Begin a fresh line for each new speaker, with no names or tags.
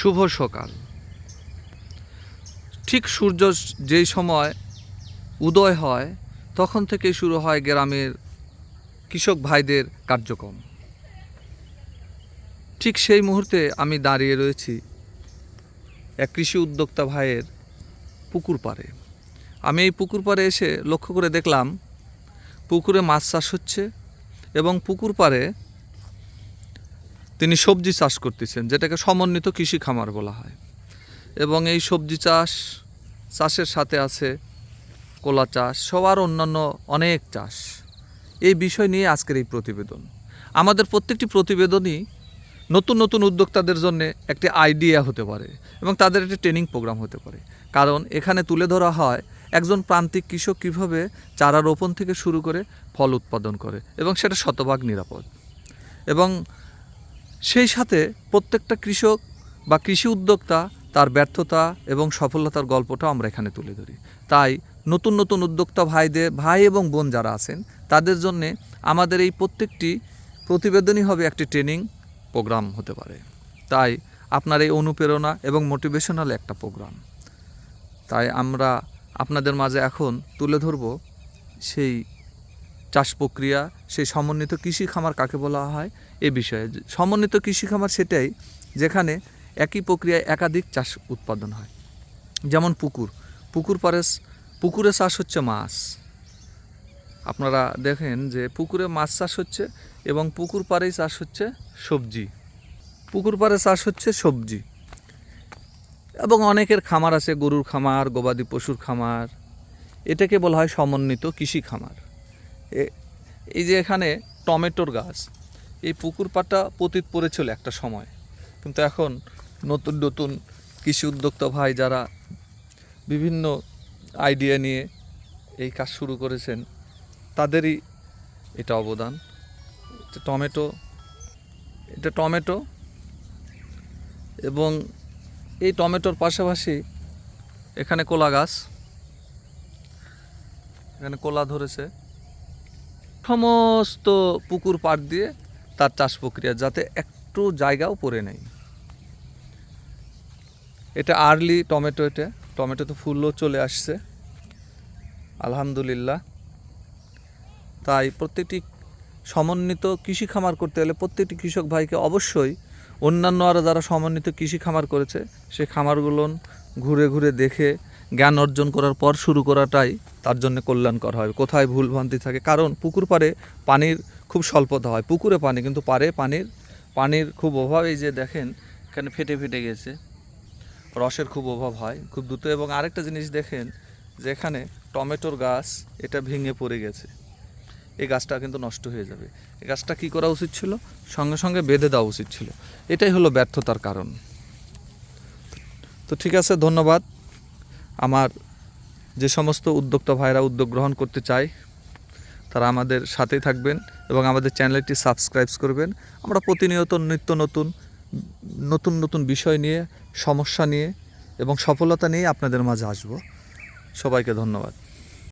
শুভ সকাল। ঠিক সূর্য যেই সময় উদয় হয়, তখন থেকেই শুরু হয় গ্রামের কৃষক ভাইদের কার্যক্রম। ঠিক সেই মুহূর্তে আমি দাঁড়িয়ে রয়েছি এক কৃষি উদ্যোক্তা ভাইয়ের পুকুর পাড়ে। আমি এই পুকুর পাড়ে এসে লক্ষ্য করে দেখলাম, পুকুরে মাছ চাষ হচ্ছে এবং পুকুর পাড়ে তিনি সবজি চাষ করতেছেন, যেটাকে সমন্বিত কৃষি খামার বলা হয়। এবং এই সবজি চাষ, চাষের সাথে আছে কলা চাষ, সবার অন্যান্য অনেক চাষ। এই বিষয় নিয়ে আজকের এই প্রতিবেদন। আমাদের প্রত্যেকটি প্রতিবেদনই নতুন নতুন উদ্যোক্তাদের জন্য একটি আইডিয়া হতে পারে এবং তাদের একটি ট্রেনিং প্রোগ্রাম হতে পারে। কারণ এখানে তুলে ধরা হয় একজন প্রান্তিক কৃষক কীভাবে চারা রোপণ থেকে শুরু করে ফল উৎপাদন করে এবং সেটা শতভাগ নিরাপদ। এবং সেই সাথে প্রত্যেকটা কৃষক বা কৃষি উদ্যোক্তা তার ব্যর্থতা এবং সফলতার গল্পটা আমরা এখানে তুলে ধরি। তাই নতুন নতুন উদ্যোক্তা ভাইদের, ভাই এবং বোন যারা আছেন, তাদের জন্যে আমাদের এই প্রত্যেকটি প্রতিবেদনই হবে একটি ট্রেনিং প্রোগ্রাম হতে পারে। তাই আপনার এই অনুপ্রেরণা এবং মোটিভেশনাল একটা প্রোগ্রাম। তাই আমরা আপনাদের মাঝে এখন তুলে ধরব সেই চাষ প্রক্রিয়া, সেই সমন্বিত কৃষি খামার কাকে বলা হয়? এ বিষয়ে সমন্বিত কৃষি খামার সেটাই যেখানে একই প্রক্রিয়ায় একাধিক চাষ উৎপাদন হয়। যেমন পুকুর। পুকুর পারে পুকুরে চাষ হচ্ছে মাছ। আপনারা দেখেন যে পুকুরে মাছ চাষ হচ্ছে এবং পুকুর পাড়েই চাষ হচ্ছে সবজি। পুকুর পাড়ে চাষ হচ্ছে সবজি। এবং অনেকের খামার আছে, গরুর খামার, গবাদি পশুর খামার। এটাকে বলা হয় সমন্বিত কৃষি খামার। এই যে এখানে টমেটোর গাছ, এই পুকুর পাটা পতিত পড়েছিল একটা সময়। কিন্তু এখন নতুন নতুন কৃষি উদ্যোক্তা ভাই যারা বিভিন্ন আইডিয়া নিয়ে এই কাজ শুরু করেছেন, তাদেরই এটা অবদান। টমেটো, এটা টমেটো এবং এই টমেটোর পাশাপাশি এখানে কোলা গাছ, এখানে কোলা ধরেছে। সমস্ত পুকুর পাড় দিয়ে তার চাষ প্রক্রিয়া যাতে একটু জায়গাও পড়ে নেই। এটা আর্লি টমেটো এটা টমেটোতে ফুলও চলে আসছে। আলহামদুলিল্লাহ। তাই প্রত্যেকটি সমন্বিত কৃষি খামার করতে হলে প্রত্যেকটি কৃষক ভাইকে অবশ্যই অন্যান্য আরও যারা সমন্বিত কৃষি খামার করেছে সেই খামারগুলো ঘুরে ঘুরে দেখে জ্ঞান অর্জন করার পর শুরু করাটাই তার জন্য কল্যাণকর হয়। কোথায় ভুলভ্রান্তি থাকে? কারণ পুকুর পাড়ে পানির খুব স্বল্পতা হয়। পুকুরে পানি, কিন্তু পারে পানির পানির খুব অভাব, এই যে দেখেন, এখানে ফেটে ফেটে গেছে। রসের খুব অভাব হয়, খুব দ্রুত। এবং আরেকটা জিনিস দেখেন, যে এখানে টমেটোর গাছ, এটা ভেঙে পড়ে গেছে। এই গাছটা কিন্তু নষ্ট হয়ে যাবে। এই গাছটা কি করা উচিত ছিল? সঙ্গে সঙ্গে বেঁধে দেওয়া উচিত ছিল। এটাই হলো ব্যর্থতার কারণ। তো ঠিক আছে, ধন্যবাদ। আমার যে সমস্ত উদ্যোক্তা ভাইরা উদ্যোগ গ্রহণ করতে চায়, তারা আমাদের সাথেই থাকবেন এবং আমাদের চ্যানেলটি সাবস্ক্রাইব করবেন। আমরা প্রতিনিয়ত নিত্য নতুন নতুন নতুন বিষয় নিয়ে, সমস্যা নিয়ে এবং সফলতা নিয়ে আপনাদের মাঝে আসব। সবাইকে ধন্যবাদ।